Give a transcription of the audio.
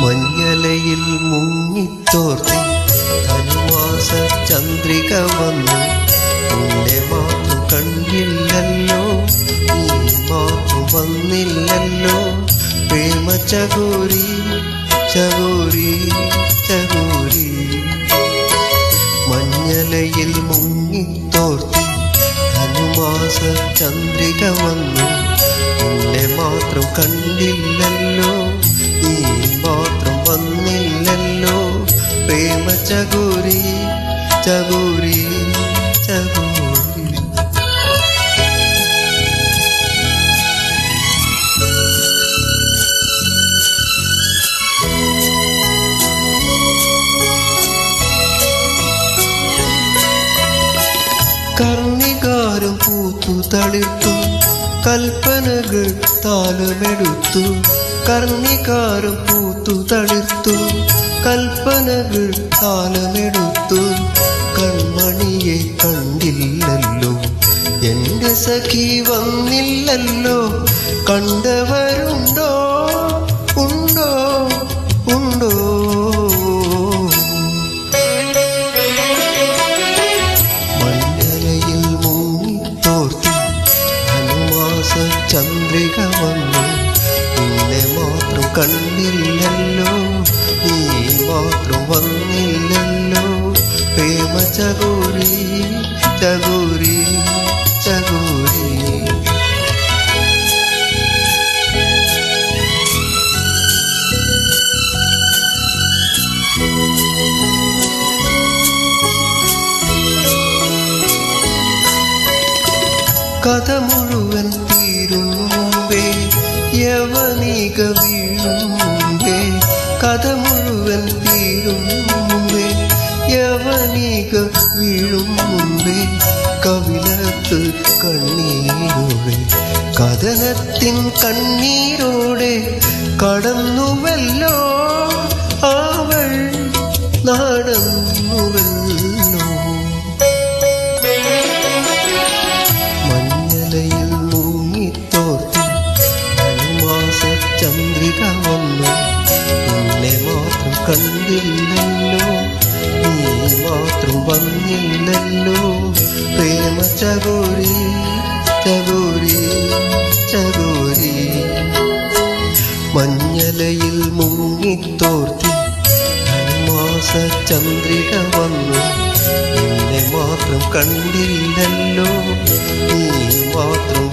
മഞ്ഞലയിൽ മുങ്ങിത്തോർത്തി ധനുമാസ ചന്ദ്രിക വന്നു. പ്രേമ ചകോരി ചകോരി ചകോരി. മഞ്ഞലയിൽ മുങ്ങിത്തോർത്തി ധനുമാസ ചന്ദ്രിക വന്നു. എന്നെ മാത്രം കണ്ടില്ലല്ലോ നീ മാത്രം വന്നില്ലല്ലോ. പ്രേമ ചകോരി ചകോരി ചകോരി. തളിർത്തു. കൽപ്പനകൾ താലമെടുത്തു. കർണികാരം പൂത്തു തളിർത്തു. കൽപ്പനകൾ താലമെടുത്തു. കൺമണിയെ കണ്ടില്ലല്ലോ. എന്റെ സഖി വന്നില്ലല്ലോ. കണ്ടവരുണ്ടോ? ചന്ദ്രിക വന്നു. നിന്നെ മാത്രം കണ്ടില്ലല്ലോ. നീ മാത്രം വന്നില്ലല്ലോ. പ്രേമ ചകൂരി ചകൂരി ചകൂരി കഥ മുഴുവൻ മുമ്പേ കഥ മുഴുവൻ തീരും യവനിക വീഴും മുമ്പേ കണ്ണീരോടെ കഥനത്തിൻ കണ്ണീരോടെ കടന്നുവല്ലോ. മാത്രം കണ്ടില്ലല്ലോ. നീ മാത്രം വന്നില്ലല്ലോ. പ്രേമ ചകോരി ചന്ദ്രിക വന്നു. മാത്രം കണ്ടില്ലല്ലോ. മാത്രം